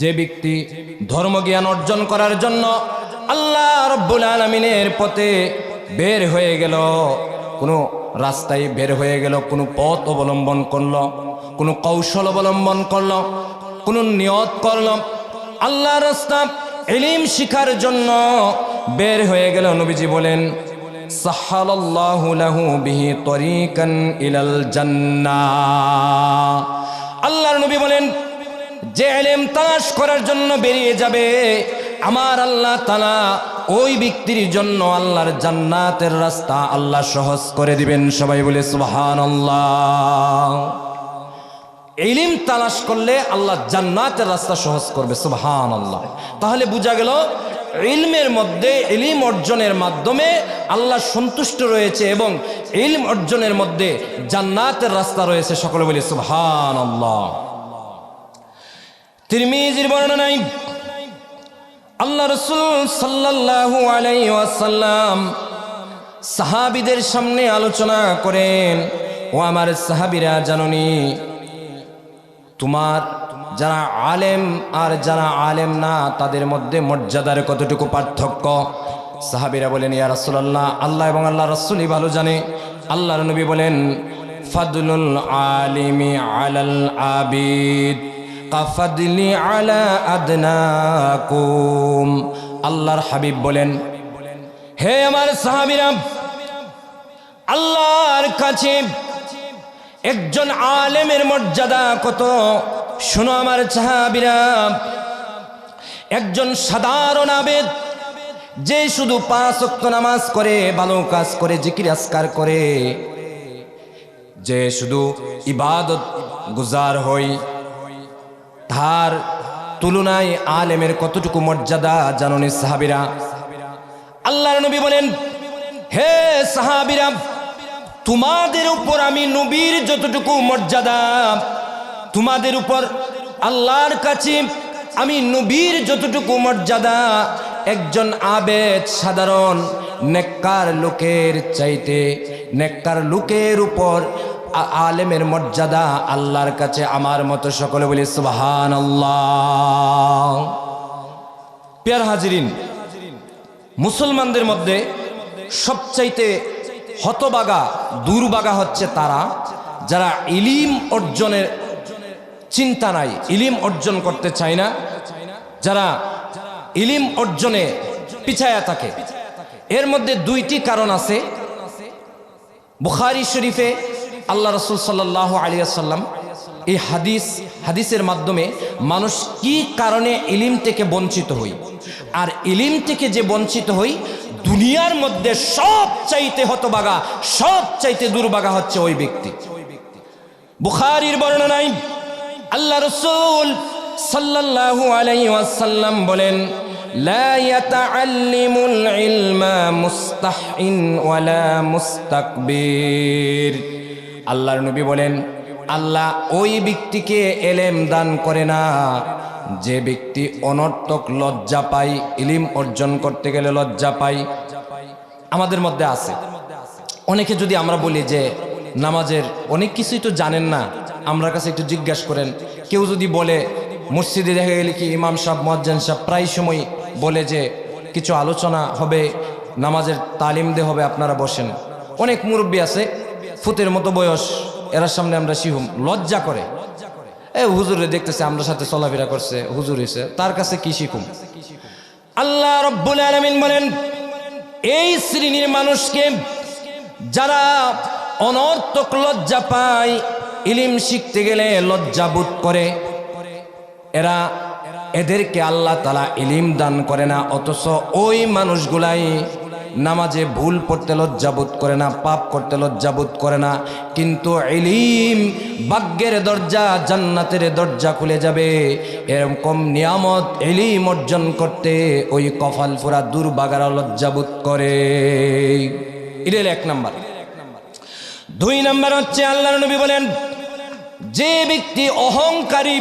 যে ব্যক্তি ধর্মজ্ঞান অর্জন করার জন্য আল্লাহ রব্বুল আলমিনের পথে বের হয়ে গেল, কোনো রাস্তায় বের হয়ে গেল, কোনো পথ অবলম্বন করল, কোনো কৌশল অবলম্বন করল, কোনো নিয়ত করল। আল্লাহ রাস্তা এলিম শিখার জন্য বের হয়ে গেল। নবীজি বলেন, সাহালাল্লাহু লাহু বিহি তরিকান ইলাল আল্লাহর নবী বলেন যে এলেম তালাশ করার জন্য বেরিয়ে যাবে, আমার আল্লাহ তালা ওই ব্যক্তির জন্য আল্লাহর জান্নাতের রাস্তা আল্লাহ সহজ করে দিবেন। সবাই বলে সুবহান আল্লাহ ইলিম তালাশ করলে আল্লাহ জান্নাতের রাস্তা সহজ করবে সুবহান আল্লাহ তাহলে বোঝা গেল, ইলমের মধ্যে, ইলিম অর্জনের মাধ্যমে আল্লাহ সন্তুষ্ট রয়েছে এবং ইলম অর্জনের মধ্যে জান্নাতের রাস্তা রয়েছে। সকলে বলি সুবহান আল্লাহ তিরমিজির বর্ণনায় আল্লাহ রসুল আলাইহি ওয়াসাল্লাম সাহাবিদের সামনে আলোচনা করেন, ও আমার সাহাবিরা, জাননি, তোমার যারা আলেম আর যারা আলেম না, তাদের মধ্যে মর্যাদার কতটুকু পার্থক্য? সাহাবিরা বলেন, ইয়া রাসূলুল্লাহ, আল্লাহ এবং আল্লাহ রাসূলই ভালো জানে। আল্লাহর নবী বলেন, ফাদলুল আলিমি আলাল আবিদ। কাফাদলি আলা আদনাকুম। আল্লাহর হাবিব বলেন, হে আমার সাহাবিরা, আল্লাহর কাছে একজন আলেমের মর্যাদা কত? শোনো আমার সাহাবিরা, একজন সাধারণ আবেদ, যে শুধু পাঁচ অক্ত নামাজ করে, ভালো কাজ করে, জিকির আসকার করে, যে শুধু ইবাদত গুজার হই তার তুলনায় আলেমের কতটুকু মর্যাদা জাননি সাহাবিরা? আল্লাহর নবী বলেন, হে সাহাবিরা, তোমাদের উপর আমি নবীর যতটুকু মর্যাদা, তোমাদের উপর আল্লাহর কাছে আমি নবীর যতটুকু মর্যাদা, একজন আবেদ, সাধারণ, নেককার লোকের চাইতে, নেককার লোকের উপর আলেমের মর্যাদা আল্লাহর কাছে আমার মতো সকলে বলি সুবাহান আল্লাহ পেয়ার হাজিরিন, মুসলমানদের মধ্যে সবচাইতে হতবাগা, দুর্বাগা হচ্ছে তারা, যারা ইলিম অর্জনের চিন্তা নাই, ইলিম অর্জন করতে চায় না, যারা ইলিম অর্জনে পিছায়া থাকে। এর মধ্যে দুইটি কারণ আছে। বুখারি শরীফে আল্লাহ রসুল সাল্লাহ আলিয়াল্লাম এই হাদিস, হাদিসের মাধ্যমে মানুষ কি কারণে ইলিম থেকে বঞ্চিত হই? আর ইলিম থেকে যে বঞ্চিত হই, দুনিয়ার মধ্যে সব চাইতে হতবাগা সব চাইতে দুর্বাগা হচ্ছে ওই ব্যক্তি। বুখারির বর্ণনায় আল্লাহ রসুল সাল্লাল্লাহু আলাইহি ওয়াসাল্লাম বলেন ইয়াতাআল্লিমুল ইলমা মুস্তাহিন ওয়ালা মুস্তাকবির। আল্লাহর নবী বলেন, আল্লাহ ওই ব্যক্তিকে এলেম দান করে না। যে ব্যক্তি অনর্থক লজ্জা পায়, ইলিম অর্জন করতে গেলে লজ্জা পায়। আমাদের মধ্যে আছে। অনেকে যদি আমরা বলি যে, নামাজের অনেক কিছুই তো জানেন না। আমরা কাছে একটু জিজ্ঞাসা করেন। কেউ যদি বলে, মসজিদে দেখা গেলে কি ইমাম সাহেব মজ্জান সাহেব প্রায় সময় বলে যে, কিছু আলোচনা হবে, নামাজের তালিম দে হবে, আপনারা বসেন। অনেক মুরব্বী আছে ফুতের মতো বয়স, এরার সামনে আমরা শিহুম লজ্জা করে। এ, হুজুরে দেখতেছে আমরা সাথে চলাফেরা করছে, হুজুর এসে, তার কাছে কি শিখুম? আল্লাহ রব্বুল আলমিন বলেন, এই শ্রেণির মানুষকে যারা অনর্থক লজ্জা পায়, ইলিম শিখতে গেলে লজ্জা বোধ করে। এরা এদেরকে আল্লাহ তালা ইলিম দান করে না, অথচ ওই মানুষগুলাই নামাজে ভুল পড়তে লজ্জাবোধ করে না, পাপ করতে লজ্জাবোধ করে না, কিন্তু ইলিম ভাগ্যের দরজা জান্নাতের দরজা খুলে যাবে। এরকম নিয়ামত ইলিম অর্জন করতে ওই কফাল ফুরা দুর্বাগারা লজ্জাবোধ করে। হলো এক নাম্বার। দুই নাম্বার হচ্ছে আল্লাহ নবী বলেন, যে ব্যক্তি অহংকারী,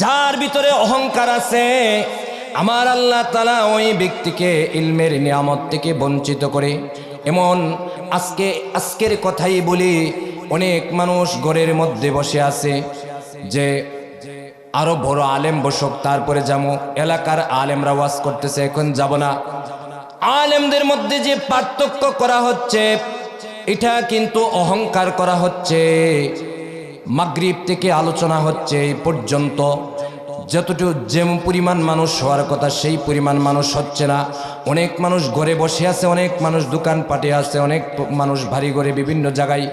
যার ভিতরে অহংকার আছে আমার আল্লাহ তালা ওই ব্যক্তিকে ইলমের নিয়ামত থেকে বঞ্চিত করে। এমন আজকে, আজকের কথাই বলি, অনেক মানুষ ঘরের মধ্যে বসে আছে যে আরও বড় আলেম বসক, তারপরে যাব। এলাকার আলেমরা ওয়াজ করতেছে, এখন যাব না। আলেমদের মধ্যে যে পার্থক্য করা হচ্ছে, এটা কিন্তু অহংকার করা হচ্ছে। মাগরিব থেকে আলোচনা হচ্ছে এই পর্যন্ত। যতটুকু যেমন পরিমাণ মানুষ হওয়ার কথা, সেই পরিমাণ মানুষ হচ্ছে না। অনেক মানুষ ঘরে বসে আছে, অনেক মানুষ দোকান পাটে আছে, অনেক মানুষ ভারী ঘরে বিভিন্ন জায়গায়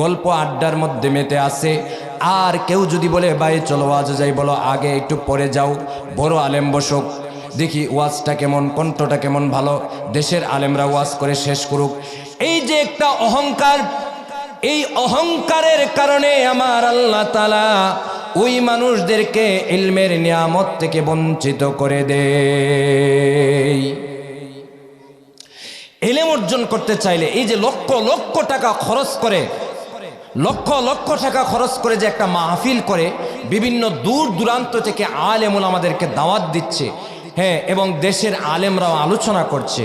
গল্প আড্ডার মধ্যে মেতে আছে। আর কেউ যদি বলে, ভাই, চলো আজ যাই, বলো, আগে একটু পরে যাও, বড় আলেম বসুক, দেখি ওয়াজটা কেমন, কণ্ঠটা কেমন ভালো, দেশের আলেমরা ওয়াজ করে শেষ করুক। এই যে একটা অহংকার, এই অহংকারের কারণে আমার আল্লাহ তালা ওই মানুষদেরকে ইলমের নিয়ামত থেকে বঞ্চিত করে দেয়। এলেম অর্জন করতে চাইলে এই যে লক্ষ লক্ষ টাকা খরচ করে, লক্ষ লক্ষ টাকা খরচ করে যে একটা মাহফিল করে, বিভিন্ন দূর দূরান্ত থেকে আলেমুল আমাদেরকে দাওয়াত দিচ্ছে হ্যাঁ এবং দেশের আলেমরাও আলোচনা করছে।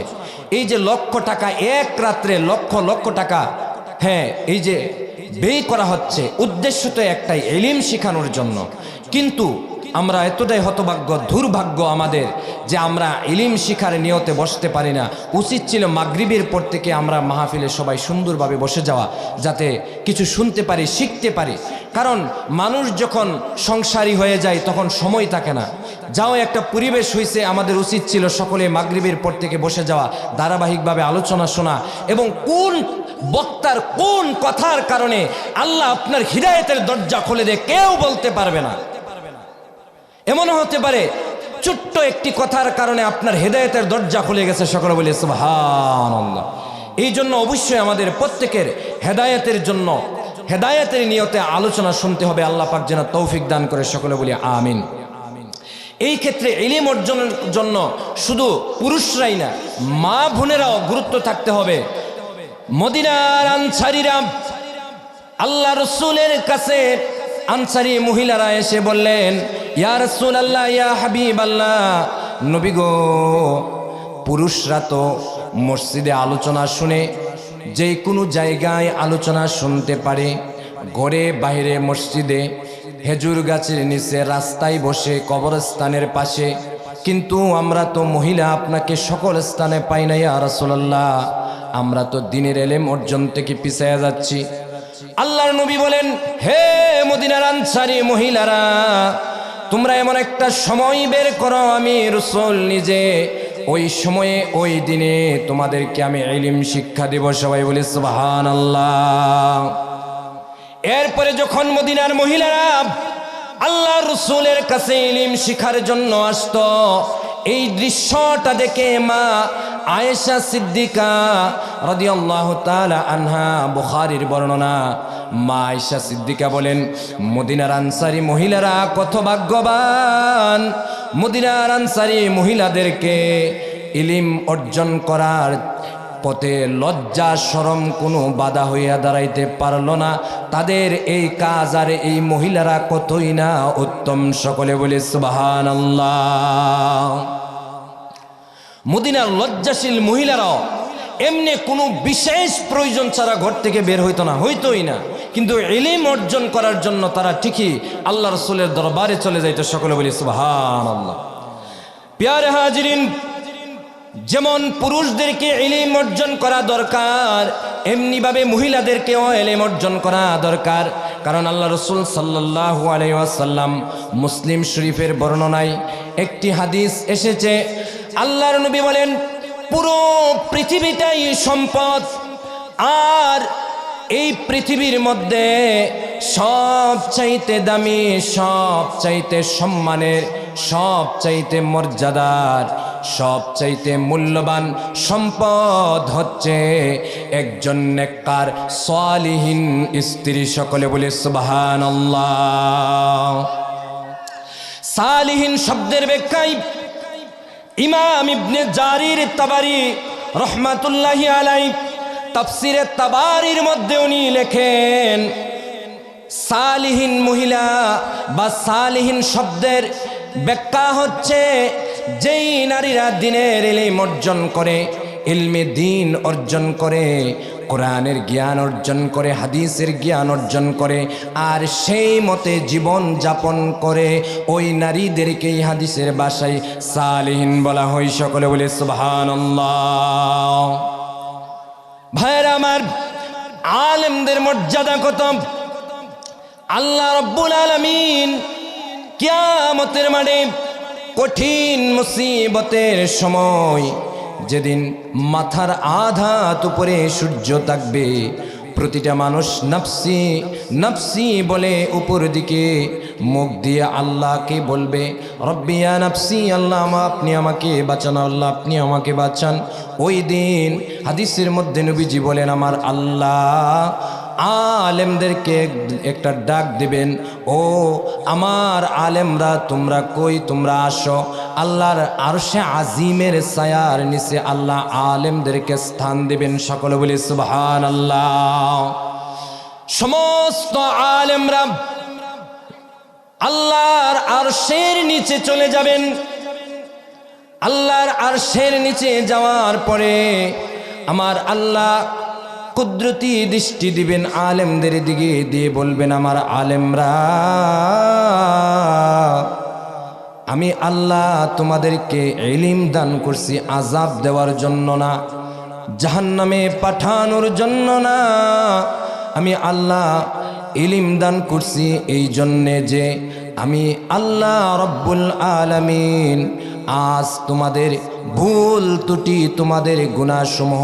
এই যে লক্ষ টাকা, এক রাত্রে লক্ষ লক্ষ টাকা হ্যাঁ এই যে ব্যয় করা হচ্ছে। উদ্দেশ্য তো একটাই, এলিম শেখানোর জন্য। কিন্তু আমরা এতটাই হতভাগ্য, দুর্ভাগ্য আমাদের যে আমরা ইলিম শিখার নিয়তে বসতে পারি না। উচিত ছিল মাগরিবের পর থেকে আমরা মাহফিলে সবাই সুন্দরভাবে বসে যাওয়া, যাতে কিছু শুনতে পারি, শিখতে পারি। কারণ মানুষ যখন সংসারী হয়ে যায়, তখন সময় থাকে না। যাও, একটা পরিবেশ হয়েছে আমাদের উচিত ছিল সকলে মাগরিবের পর থেকে বসে যাওয়া, ধারাবাহিকভাবে আলোচনা শোনা এবং কোন বক্তার কোন কথার কারণে আল্লাহ আপনার হৃদায়তের দরজা খুলে দেয় কেউ বলতে পারবে না। এমনও হতে পারে, ছোট্ট একটি কথার কারণে আপনার হেদায়েতের দরজা খুলে গেছে, সকলে বলে, সুবহানাল্লাহ। এই জন্য অবশ্যই আমাদের প্রত্যেকের হেদায়েতের জন্য, হেদায়েতের নিয়তে আলোচনা শুনতে হবে, আল্লাহ পাক যেন তৌফিক দান করে, সকলে বলি, আমিন। এই ক্ষেত্রে এলিম অর্জনের জন্য শুধু পুরুষরাই না, মা বোনেরাও গুরুত্ব থাকতে হবে। মদিনার আনসারিরা আল্লাহ রসুলের কাছে আনসারি মহিলারা এসে বললেন, ইয়া রসুল আল্লাহ ইয়া হাবিব আল্লাহ নবী গো, পুরুষরা তো মসজিদে আলোচনা শুনে যে কোনো জায়গায় আলোচনা শুনতে পারে, ঘরে বাইরে মসজিদে হেজুর গাছের নিচে রাস্তায় বসে কবরস্থানের পাশে। কিন্তু আমরা তো মহিলা, আপনাকে সকল স্থানে পাই না ইয়া আমরা তো দিনের এলেম অর্জন থেকে পিছিয়ে যাচ্ছি। আল্লাহর নবী বলেন, হে মদিনার আনসারি মহিলারা, তোমরা এমন একটা সময় বের করো, আমি রসুল নিজে। ওই সময়ে, ওই দিনে তোমাদেরকে আমি এলিম শিক্ষা দেব। সবাই বলি সুবাহান আল্লাহ এরপরে যখন মদিনার মহিলারা আল্লাহ রসুলের কাছে ইলিম শিখার জন্য আসতো, এই দৃশ্যটা দেখে মা আয়েশা সিদ্দিকা রাদিয়াল্লাহু তাআলা আনহা বুখারীর বর্ণনা। মা আয়েশা সিদ্দিকা বলেন, মদিনার আনসারি মহিলারা কত ভাগ্যবান। মদিনার আনসারি মহিলাদেরকে ইলিম অর্জন করার পথে লজ্জা সরম কোনো বাধা হইয়া দাঁড়াইতে পারল না। তাদের এই কাজ আর এই মহিলারা কতই না উত্তম, সকলে বলে সুবাহান মদিনার লজ্জাশীল মহিলারাও এমনি কোনো বিশেষ প্রয়োজন ছাড়া ঘর থেকে বের হইতো না, হইতোই না। কিন্তু এলিম অর্জন করার জন্য তারা ঠিকই আল্লাহ রসুলের দরবারে চলে যাইতো, সকলে বলি সুবাহান আল্লাহ প্যারে হাজিরিন যেমন পুরুষদেরকে এলিম অর্জন করা দরকার এমনিভাবে মহিলাদেরকেও এলিম অর্জন করা দরকার। কারণ আল্লাহ রসুল সাল্লাহ আলাইসাল্লাম মুসলিম শরীফের বর্ণনায় একটি হাদিস এসেছে, আল্লাহর নবী বলেন, পুরো পৃথিবীটাই সম্পদ, আর এই পৃথিবীর মধ্যে সব চাইতে দামি সব চাইতে সম্মানের সব চাইতে মর্যাদার সব চাইতে মূল্যবান সম্পদ হচ্ছে একজন নেককার, সালিহীন স্ত্রী। সকলে বলে সুবাহান সালিহীন শব্দের ব্যাখ্যায় ইমাম ইবনে জারির তাবারি রহমাতুল্লাহি আলাই তাফসিরে তাবারির মধ্যে উনি লেখেন, সালিহীন মহিলা বা সালিহীন শব্দের ব্যাখ্যা হচ্ছে যেই নারীরা দিনের এলিম অর্জন করে, ইলমে দিন অর্জন করে, কোরআনের জ্ঞান অর্জন করে, হাদিসের জ্ঞান অর্জন করে, আর সেই মতে জীবন যাপন করে, ওই নারীদেরকেই হাদিসের বাসায় সালিহীন বলা হয়। সকলে বলে সুবহান ভাইয়ের আমার, আলেমদের মর্যাদা কত? আল্লাহ রব্বুল আলমিন কিয়ামতের মাঠে কঠিন মুসিবতের সময় যেদিন মাথার আধাত উপরে সূর্য থাকবে প্রতিটা মানুষ নফসি নফসি বলে উপর দিকে মুখ দিয়ে আল্লাহকে বলবে রব্বিয়া নফসি, আল্লাহ আপনি আমাকে বাঁচান, আল্লাহ আপনি আমাকে বাঁচান। ওই দিন হাদিসের মধ্যে নবীজি বলেন, আমার আল্লাহ আলেমদেরকে একটা ডাক দিবেন, ও, আমার আলেমরা তোমরা কই? তোমরা আসো। আল্লাহর আরশে আজিমের সায়ার নিচে আল্লাহ আলেমদেরকে স্থান দিবেন। সকলে বলি সুবহান আল্লাহ সমস্ত আলেমরা আল্লাহর আরশের নিচে চলে যাবেন। আল্লাহর আরশের নিচে যাওয়ার পরে আমার আল্লাহ কুদরতি দৃষ্টি দিবেন আলেমদের দিকে, দিয়ে বলবেন, আমার আলেমরা, আমি আল্লাহ তোমাদেরকে এলিম দান করছি আজাব দেওয়ার জন্য না, জাহান্নামে পাঠানোর জন্য না। আমি আল্লাহ ইলিম দান করছি এই জন্যে যে আমি আল্লাহ রব্বুল আলামিন আজ তোমাদের ভুল ত্রুটি তোমাদের গুণাসমূহ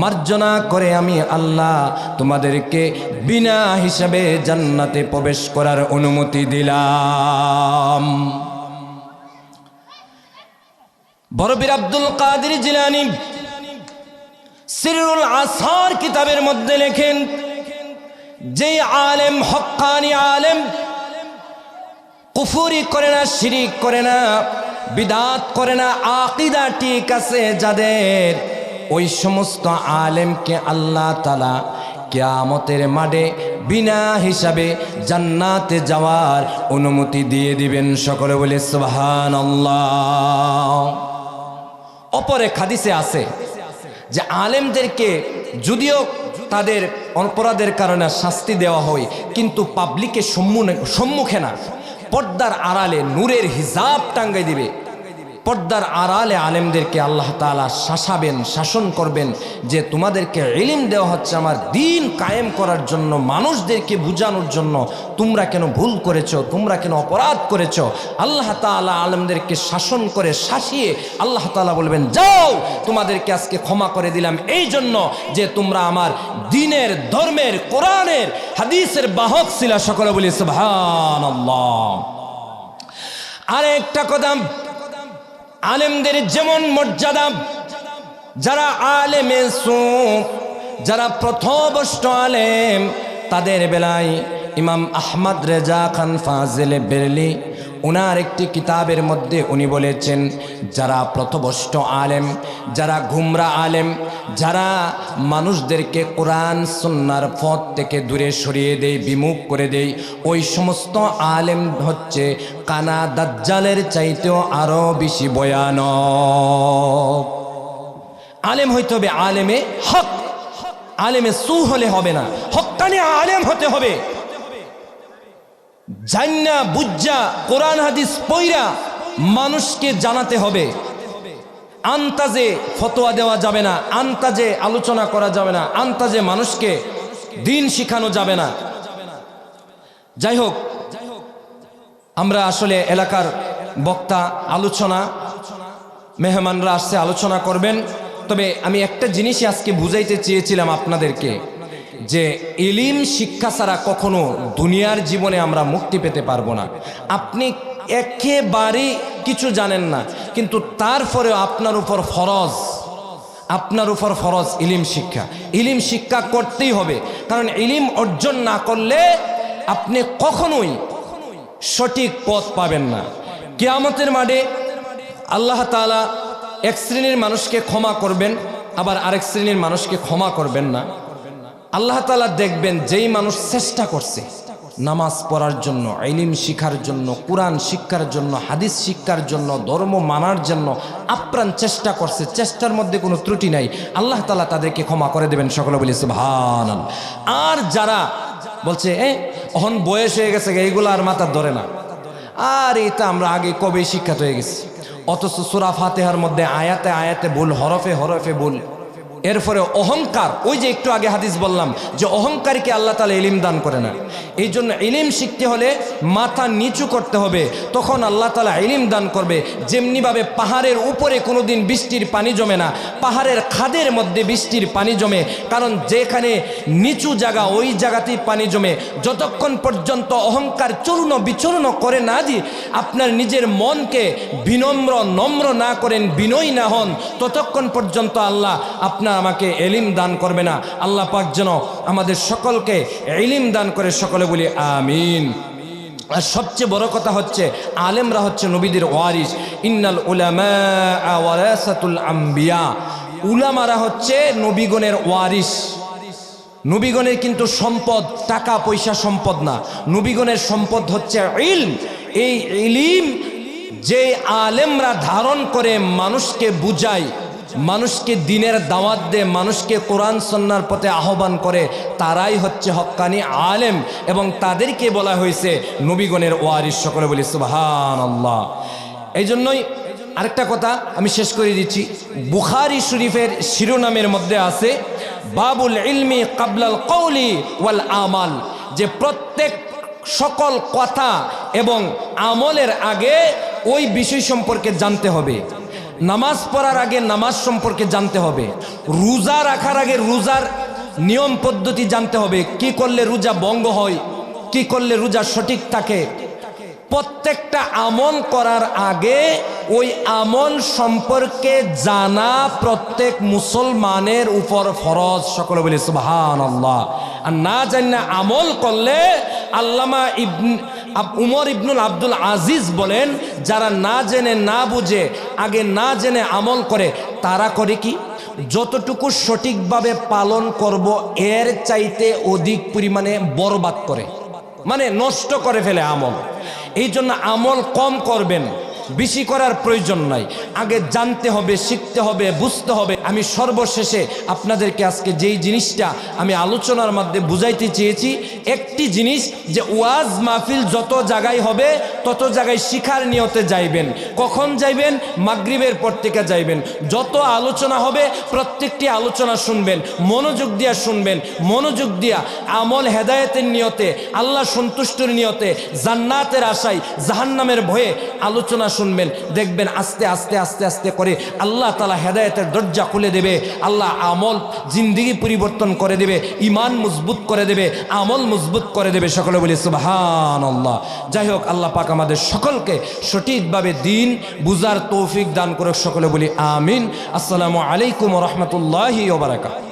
মার্জনা করে আমি আল্লাহ তোমাদেরকে বিনা হিসাবে জান্নাতে প্রবেশ করার অনুমতি দিলাম। বরবির আব্দুল কাদের জিলানি সিরুল আসার কিতাবের মধ্যে লেখেন, যে আলেম হক্কানি আলেম কুফুরি করে না, শিরিক করে না বিদাত করে না, আকিদা ঠিক আছে যাদের। ওই সমস্ত আলেমকে আল্লাহ তালা কেয়ামতের মাঠে বিনা হিসাবে জান্নাতে যাওয়ার অনুমতি দিয়ে দিবেন সকলে বলে সুবহান অপরে খাদিসে আছে যে আলেমদেরকে যদিও তাদের অপরাধের কারণে শাস্তি দেওয়া হয়, কিন্তু পাবলিকের সম্মুখে সম্মুখে না। পর্দার আড়ালে নূরের হিজাব টাঙ্গাই দিবে। পর্দার আড়ালে আলেমদেরকে আল্লাহ তাআলা শাসাবেন, শাসন করবেন যে তোমাদেরকে এলিম দেওয়া হচ্ছে আমার দিন কায়েম করার জন্য, মানুষদেরকে বুঝানোর জন্য। তোমরা কেন ভুল করেছ? তোমরা কেন অপরাধ করেছ? আল্লাহ তাআলা আলেমদেরকে শাসন করে শাসিয়ে আল্লাহ তাআলা বলবেন, যাও, তোমাদেরকে আজকে ক্ষমা করে দিলাম। এই জন্য যে তোমরা আমার দিনের ধর্মের, কোরআনের, হাদিসের বাহক ছিলা সকলে বলি, সুবহানাল্লাহ। আর একটা কথা আলেমদের যেমন মর্যাদা যারা আলেমে সুফ যারা প্রথম আলেম তাদের বেলায় ইমাম আহমদ রেজা খান ফাজেলে বেরলি ওনার একটি কিতাবের মধ্যে উনি বলেছেন, যারা প্রথবষ্ট আলেম, যারা ঘুমরা আলেম, যারা মানুষদেরকে কোরআন সন্ন্যার পথ থেকে দূরে সরিয়ে দেয়, বিমুখ করে দেয়, ওই সমস্ত আলেম হচ্ছে কানা দাজ্জালের চাইতেও আরও বেশি ভয়ানক। আলেম হইতে হবে আলেমে হক, আলেমে সু হলে হবে না, হকানি আলেম হতে হবে। জান্না বুজ্জা, কোরআন, হাদিস পইরা মানুষকে জানাতে হবে। আন্তাজে ফতোয়া দেওয়া যাবে না, আন্তাজে আলোচনা করা যাবে না, আন্তাজে মানুষকে দিন শিখানো যাবে না। যাই হোক, আমরা আসলে এলাকার বক্তা, আলোচনা, মেহমানরা আসছে, আলোচনা করবেন। তবে আমি একটা জিনিসই আজকে বুঝাইতে চেয়েছিলাম আপনাদেরকে। যে ইলিম শিক্ষা ছাড়া কখনো দুনিয়ার জীবনে আমরা মুক্তি পেতে পারব না। আপনি একেবারেই কিছু জানেন না, কিন্তু তারপরেও আপনার উপর ফরজ, আপনার উপর ফরজ ইলিম শিক্ষা। ইলিম শিক্ষা করতেই হবে, কারণ ইলিম অর্জন না করলে আপনি কখনোই সঠিক পথ পাবেন না। কেয়ামতের মাঠে আল্লাহ তাআলা এক শ্রেণির মানুষকে ক্ষমা করবেন, আবার আরেক শ্রেণির মানুষকে ক্ষমা করবেন না। আল্লাহ তালা দেখবেন যেই মানুষ চেষ্টা করছে নামাজ পড়ার জন্য, ইলিম শিখার জন্য, কোরআন শিক্ষার জন্য, হাদিস শিক্ষার জন্য, ধর্ম মানার জন্য আপ্রাণ চেষ্টা করছে, চেষ্টার মধ্যে কোনো ত্রুটি নাই। আল্লাহ তালা তাদেরকে ক্ষমা করে দেবেন, সকলে বলেছে ভান আর যারা বলছে, এ, অহন বয়স হয়ে গেছে এইগুলো আর মাথার ধরে না। আর এটা আমরা আগে কবে শিক্ষাত হয়ে গেছি। অথচ সুরা ফাতেহার মধ্যে আয়াতে আয়াতে ভুল, হরফে হরফে ভুল। এরপরে অহংকার, ওই যে একটু আগে হাদিস বললাম, যে অহংকারীকে আল্লাহ তালা ইলিম দান করে না। এই জন্য ইলিম শিখতে হলে মাথা নিচু করতে হবে। তখন আল্লাহ তালা ইলিম দান করবে। যেমনিভাবে পাহাড়ের উপরে কোনোদিন বৃষ্টির পানি জমে না, পাহাড়ের খাদের মধ্যে বৃষ্টির পানি জমে, কারণ যেখানে নিচু জায়গা, ওই জায়গাতেই পানি জমে। যতক্ষণ পর্যন্ত অহংকার চূর্ণ বিচূর্ণ করে না দি আপনার নিজের মনকে বিনম্র, নম্র না করেন, বিনয়ী না হন, ততক্ষণ পর্যন্ত আল্লাহ আপনার আমাকে এলিম দান করবে না। আল্লাহ পাক যেন আমাদের সকলকে এলিম দান করে সকলে বলি আমিন। আর সবচেয়ে বড় কথা হচ্ছে, আলেমরা হচ্ছে নবীদের ওয়ারিস ইন্নাল উলামা আম্বিয়া। উলামারা হচ্ছে নবীগণের ওয়ারিস নবীগণের কিন্তু সম্পদ, টাকা, পয়সা সম্পদ না। নবীগণের সম্পদ হচ্ছে ইলম। এই ইলিম যে আলেমরা ধারণ করে মানুষকে বুঝায় মানুষকে দিনের দাওয়াত দেয় মানুষকে কোরআন সন্ন্যার পথে আহ্বান করে, তারাই হচ্ছে হক্কানি আলেম এবং তাদেরকে বলা হয়েছে নবীগণের ওয়ারিস সকলে বলি সুবাহান আল্লাহ এই জন্যই আরেকটা কথা আমি শেষ করে দিচ্ছি। বুখারি শরীফের শিরোনামের মধ্যে আছে, বাবুল ইলমি কাবলাল কৌলি ওয়াল আমাল, যে প্রত্যেক সকল কথা এবং আমলের আগে ওই বিষয় সম্পর্কে জানতে হবে। নামাজ পড়ার আগে নামাজ সম্পর্কে জানতে হবে। রোজা রাখার আগে রোজার নিয়ম পদ্ধতি জানতে হবে। কি করলে রোজা বঙ্গ হয়, কি করলে রোজা সঠিক থাকে। প্রত্যেকটা আমল করার আগে ওই আমল সম্পর্কে জানা প্রত্যেক মুসলমানের উপর ফরজ। সকলে বলি সুবাহান আল্লাহ আর না জানি আমল করলে আল্লামা ইবন উমর ইবনুল আব্দুল আজিজ বলেন, যারা না জেনে, না বুঝে, আগে না জেনে আমল করে, তারা করে কি? যতটুকু সঠিকভাবে পালন করব, এর চাইতে অধিক পরিমাণে বরবাদ করে। মানে নষ্ট করে ফেলে আমল। এই জন্য আমল কম করবেন। বেশি করার প্রয়োজন নাই। আগে জানতে হবে, শিখতে হবে, বুঝতে হবে। আমি সর্বশেষে আপনাদেরকে আজকে যেই জিনিসটা আমি আলোচনার মধ্যে বুঝাইতে চেয়েছি, একটি জিনিস যে ওয়াজ মাহফিল যত জায়গায় হবে, তত জায়গায় শিখার নিয়তে যাইবেন। কখন যাইবেন? মাগরিবের পর থেকে যাইবেন। যত আলোচনা হবে, প্রত্যেকটি আলোচনা শুনবেন, মনোযোগ দিয়া শুনবেন, মনোযোগ দিয়া আমল হেদায়েতের নিয়তে, আল্লাহ সন্তুষ্টির নিয়তে, জান্নাতের আশায়, জাহান্নামের ভয়ে আলোচনা শুনবেন, দেখবেন আস্তে আস্তে আস্তে আস্তে করে আল্লাহ তালা হেদায়েতের দরজা খুলে দেবে, আল্লাহ আমল জিন্দিগি পরিবর্তন করে দেবে ইমান মজবুত করে দেবে, আমল মজবুত করে দেবে। সকলে বলি সুবাহান আল্লাহ যাই হোক, আল্লাহ পাক আমাদের সকলকে সঠিকভাবে দিন বুজার তৌফিক দান করে সকলে বলি, আমিন। আসসালামু আলাইকুম রহমতুল্লাহি ওবরাকাত